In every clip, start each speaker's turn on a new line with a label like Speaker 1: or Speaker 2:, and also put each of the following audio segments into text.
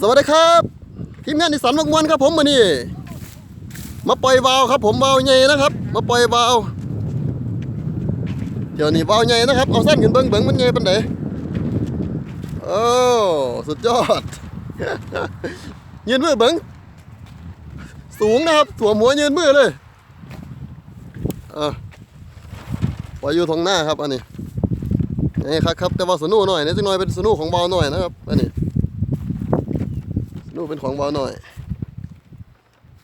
Speaker 1: สวัสดีครับ ทีมงานนิสันมักมวนครับผมมานี่มาปล่อยวาวครับ ผมวาวใหญ่นะครับ มาปล่อยวาวเดี๋ยวนี้วาวใหญ่นะครับเอาสั้นขึ้นเบิ้งเบิ้งมันใหญ่ปันไหนโอ้สุดยอดยืนมือเบิ้งสูงนะครับสวหัวยืนมือเลยเออปล่อยอยู่ทางหน้าครับอันนี้นี่ครับครับแต่ว่าสนุหน่อยนะจังหน่อยเป็นสนุของเบาหน่อยนะครับอันนี้ นู่นเป็นของเบาหน่อย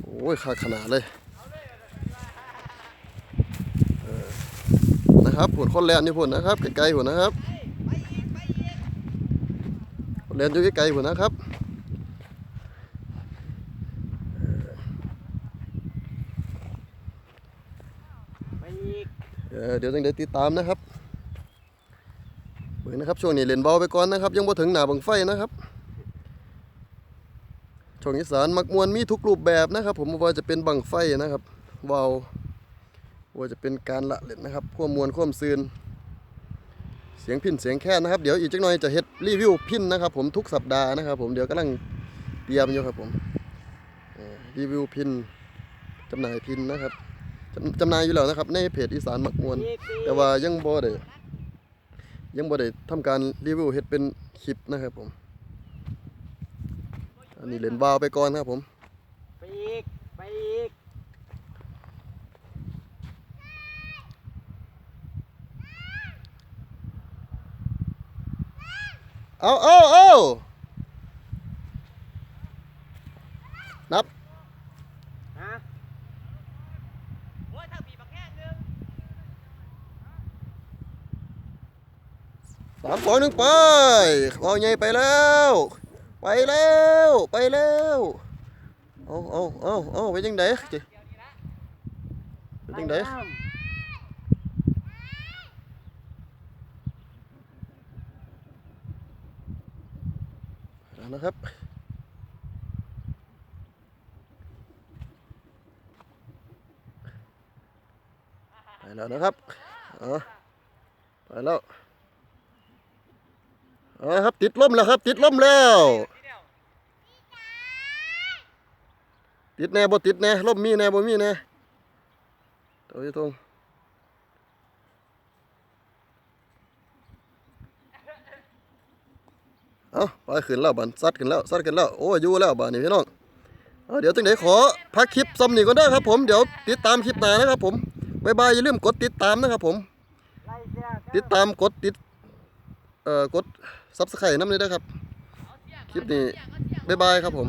Speaker 1: โอ้ยขาดขนาดเลยนะครับผุนคนแลนอยู่ผุนนะครับไกลๆผุนนะครับคนแลนอยู่ไกลๆผุนนะครับเดี๋ยวต้องเดี๋ยวติดตามนะครับเบิ่งนะครับช่วงนี้เล่นเบาไปก่อนนะครับ ยังบ่ถึงหนาบังไฟนะครับ ช่องอีสานมักมวนมีทุกรูปแบบนะครับ ผมว่าจะเป็นบังไฟนะครับวาวว่าจะเป็นการละเล่นนะครับความวลความซืนเสียงพินเสียงแค่นะครับ เดี๋ยวอีกจักหน่อยจะเฮ็ดรีวิวพินนะครับ ผมทุกสัปดาห์นะครับ ผมเดี๋ยวกำลังเตรียมอยู่ครับผมรีวิวพินจำหน่ายพินนะครับจำจำหน่ายอยู่แล้วนะครับ ในเพจอีสานมักมวนแต่ว่ายังบ่ได้ยังบ่ได้ทำการรีวิวเฮ็ดเป็นคลิปนะครับผม อันนี้เล่นวาวไปก่อนครับผม
Speaker 2: ไปอีก ไปอีก
Speaker 1: เอาเอาเอานับ
Speaker 2: ฮะโอ้ยถ้าปีบักแห้งนึง
Speaker 1: สามสองหนึ่งไปเอาใหญ่ไปแล้ว ไปแล้วไปแล้วเอาเอาเอาเอาไปยังไงจิไปยังไงนะครับไปแล้วนะครับเอาไปแล้ว อาครับติดล่มแล้วครับ ติดล่มแล้ว ติดแน่บ่ติดแน่ล่มมีแน่บ่มีแน่ตัวอยู่ตรงเอาไปขึ้นแล้วบันซัดขึ้นแล้วซัดขึ้นแล้วโอ้ยอยู่แล้วบานนี่พี่น้องเอเดี๋ยวจังไดขอพักคลิปซ้ำนี่ก่อนเด้ครับผมเดี๋ยวติดตามคลิปหน้านะครับผมบ๊ายบายอย่าลืมกดติดตามนะครับผม ติดตามกดติด เอ่อกดซับสไครต์น้ำเลยนะครับ คลิปนี้ บ๊ายบายครับผม